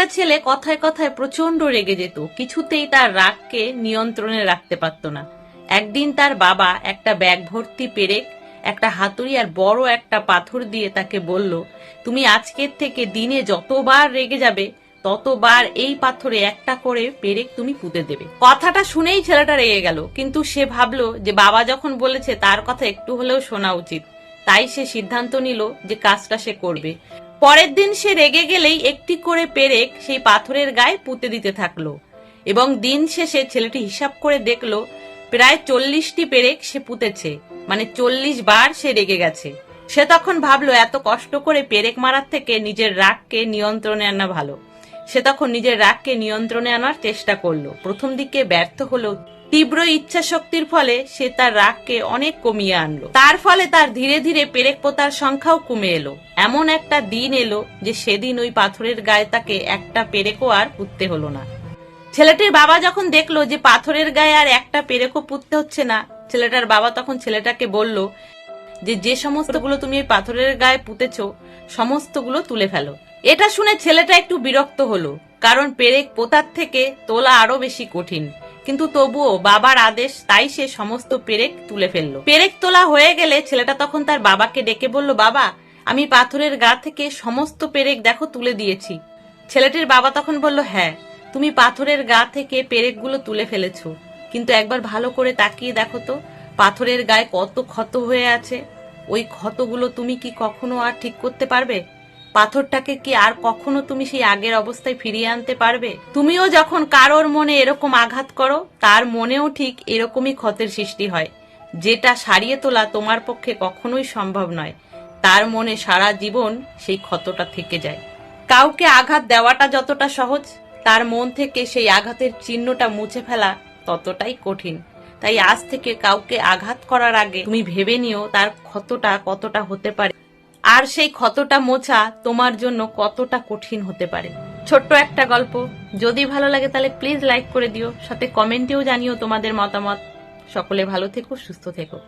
একটা ছেলে কথায় কথায় প্রচণ্ড রেগে যেত। কিছুতেই তার রাগকে নিয়ন্ত্রণে রাখতে পারত না। একদিন তার বাবা একটা ব্যাগ ভর্তি পেরেক, একটা হাতুড়ি আর বড় একটা পাথর দিয়ে তাকে বলল, তুমি আজকের থেকে দিনে যতবার রেগে যাবে, ততবার এই পাথরে একটা করে পেরেক তুমি পুঁতে দেবে। কথাটা শুনেই ছেলেটা রেগে গেল, কিন্তু সে ভাবলো যে বাবা যখন বলেছে তার কথা একটু হলেও শোনা উচিত। তাই সে সিদ্ধান্ত নিল যে কাজটা সে করবে। পরের দিন সে রেগে গেলেই একটি করে পেরেক সেই পাথরের গায়ে পুঁতে দিতে থাকল এবং দিন শেষে ছেলেটি হিসাব করে দেখল, প্রায় চল্লিশটি পেরেক সে পুঁতেছে মানে চল্লিশ বার সে রেগে গেছে। সে তখন ভাবলো, এত কষ্ট করে পেরেক মারার থেকে নিজের রাগকে নিয়ন্ত্রণে আনা ভালো। সে তখন নিজের রাগকে নিয়ন্ত্রণে আনার চেষ্টা করল। প্রথম দিকে ব্যর্থ হলেও তীব্র ইচ্ছা শক্তির ফলে সে তার রাগকে অনেক কমিয়ে আনলো। তার ফলে তার ধীরে ধীরে পেরেক পোতার সংখ্যাও কমে এলো। এমন একটা দিন এলো যে সেদিন ওই পাথরের গায়ে তাকে একটা পেরেকও আর পুঁততে হলো না। ছেলেটির বাবা যখন দেখল যে পাথরের গায়ে আর একটা পেরেকও পুঁততে হচ্ছে না, ছেলেটার বাবা তখন ছেলেটাকে বলল যে যে সমস্তগুলো তুমি এই পাথরের গায়ে পুঁতেছো, সমস্তগুলো তুলে ফেলো। এটা শুনে ছেলেটা একটু বিরক্ত হলো, কারণ পেরেক পোতার থেকে তোলা আরও বেশি কঠিন। কিন্তু তবুও বাবার আদেশ, তাই সে সমস্ত পেরেক তুলে ফেলল। পেরেক তোলা হয়ে গেলে ছেলেটা তখন তার বাবাকে ডেকে বলল, বাবা, আমি পাথরের গা থেকে সমস্ত পেরেক দেখো তুলে দিয়েছি। ছেলেটির বাবা তখন বলল হ্যাঁ তুমি পাথরের গা থেকে পেরেকগুলো তুলে ফেলেছো, কিন্তু একবার ভালো করে তাকিয়ে দেখো তো, পাথরের গায়ে কত ক্ষত হয়ে আছে। ওই ক্ষতগুলো তুমি কি কখনো আর ঠিক করতে পারবে? পাথরটাকে কি আর কখনো তুমি সেই আগের অবস্থায় ফিরিয়ে আনতে পারবে? তুমিও যখন কারোর মনে এরকম আঘাত করো, তার মনেও ঠিক এরকমই ক্ষতের সৃষ্টি হয়। যেটা সারিয়ে তোলা তোমার পক্ষে কখনোই সম্ভব নয়। তার মনে সারা জীবন সেই ক্ষতটা থেকে যায়। কাউকে আঘাত দেওয়াটা যতটা সহজ, তার মন থেকে সেই আঘাতের চিহ্নটা মুছে ফেলা ততটাই কঠিন। তাই আজ থেকে কাউকে আঘাত করার আগে তুমি ভেবে নিও তার ক্ষতটা কতটা হতে পারে। আর সেই ক্ষতটা মোছা তোমার জন্য কতটা কঠিন হতে পারে। ছোট্ট একটা গল্প। যদি ভালো লাগে তাহলে প্লিজ লাইক করে দিও। সাথে কমেন্টেও জানিও তোমাদের মতামত। সকলে ভালো থেকো, সুস্থ থেকো।